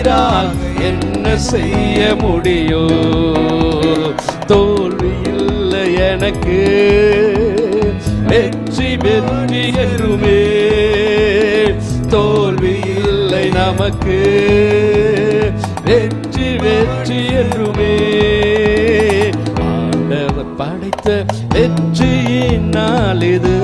எதிராக என்ன செய்ய முடியும் தோல்வி இல்லை எனக்கு. வெற்றி வெற்றி எருமே. தோல்வி இல்லை நமக்கு. வெற்றி வெற்றி என்றுமே ஆண்டவர் படைத்த வெற்றியின் நாள் இது.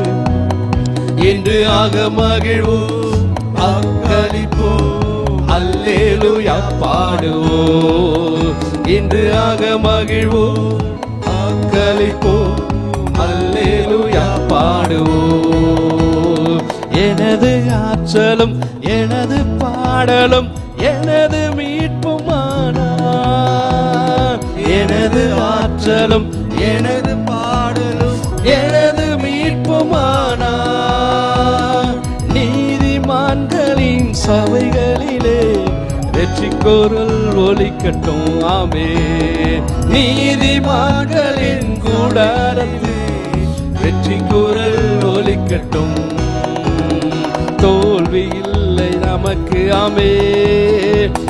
இன்று ஆக மகிழ்வோம் அக்களிப்போம் அல்லேலுயா பாடுவோம். இன்று ஆக மகிழ்வோம். அக்களிப்போம் அல்லேலுயா பாடுவோம். எனது ஆற்றலும் எனது பாடலும் எனது மீட்புமானா எனது ஆற்றலும் குரல் ஒலிக்கட்டும் ஆமே. நீதி மகளின் கூடாரத்தில் வெற்றி குரல் ஒலிக்கட்டும். தோல்வி இல்லை நமக்கு ஆமே.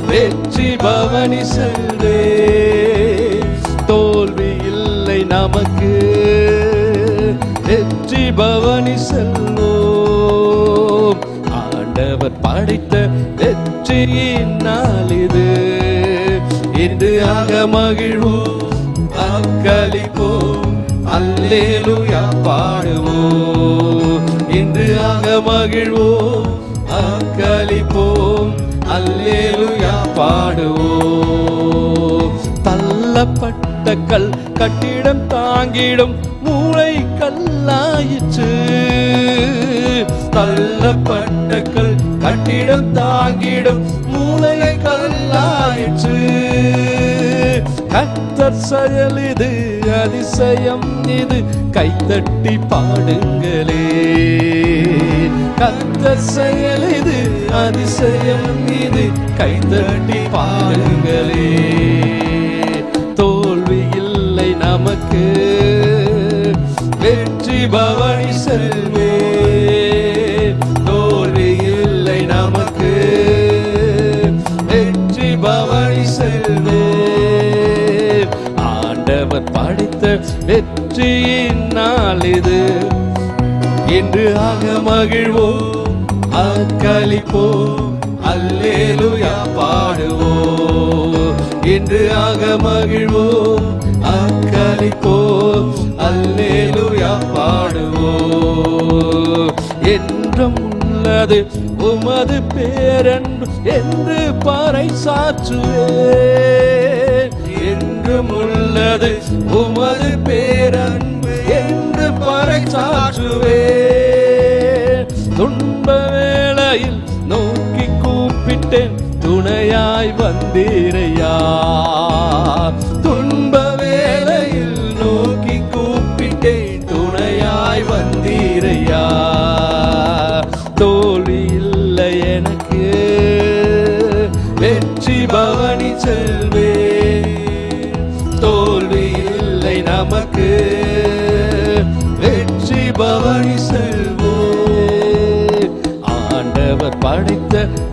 வெற்றி பவனி செல்வே. தோல்வி இல்லை நமக்கு வெற்றி பவனி செல் நாள் இது? இன்று ஆக மகிழ்வோம் அக்களிப்போம் அல்லேலுயா பாடுவோம். இன்று ஆக மகிழ்வோம் அக்களிப்போம் அல்லேலுயா பாடுவோம். தள்ளப்பட்ட கல் கட்டிடம் தாங்கிடும் மூளை கல்லாயிற்று. தள்ளப்பட்ட கல் கட்டிடம் தாங்கிடும் மூளையை கல்லாயிற்று. கத்தர் செயல் இது அதிசயம் இது கைத்தட்டி பாடுங்களே. கத்தர் செயல் இது அதிசயம் இது கைத்தட்டி பாடுங்களே. தோல்வி இல்லை நமக்கு வெற்றி பவனி செல்வே. வெற்றியின் நாள் இது. என்று ஆக மகிழ்வோம் அக்களிப்போம் அல்லேலுயா பாடுவோம். என்று ஆக மகிழ்வோம் அக்களிப்போம் அல்லேலுயா பாடுவோம். என்றும் உள்ளது உமது பேரன்பு என்று பாறை சாற்றுவே என்றும் உள்ள உள்ளது உமது பேரன்பு என்று பறைச்சாற்றுவே துன்ப வேளையில் நோக்கி கூப்பிட்டேன் துணையாய் வந்தீரையா.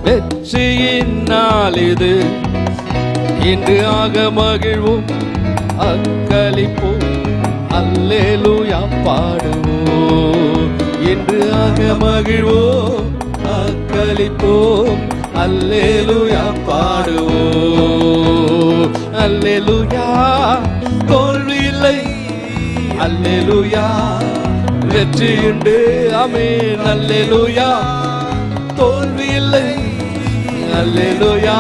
வெற்றியின் நாள் இது. இன்று ஆக மகிழ்வோம் அக்களிப்போம் அல்லேலூயா பாடுவோம். இன்று ஆக மகிழ்வோம் அக்களிப்போம் அல்லேலூயா பாடுவோம். அல்லேலூயா தோல்வி இல்லை. அல்லேலூயா வெற்றி உண்டு. அமேன் அல்லேலூயா தோல்வி இல்லை. அல்லேலோயா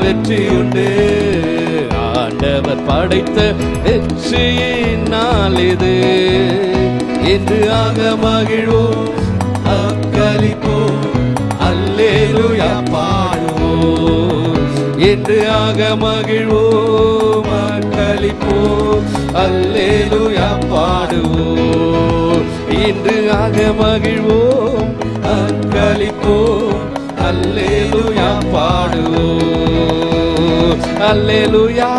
வெற்றி உண்டு ஆண்டவர் படைத்த வெற்றியின் நாள் இது. என்று ஆக மகிழ்வோம் அக்களிப்போம் அல்லேலுயா பாடுவோம். என்று ஆக மகிழ்வோம் அக்களிப்போம் அல்லேலுயா பாடுவோம். இன்று ஆக மகிழ்வோம் அக்களிப்போம். அல்லேலூயா பாடுவோம் அல்லேலூயா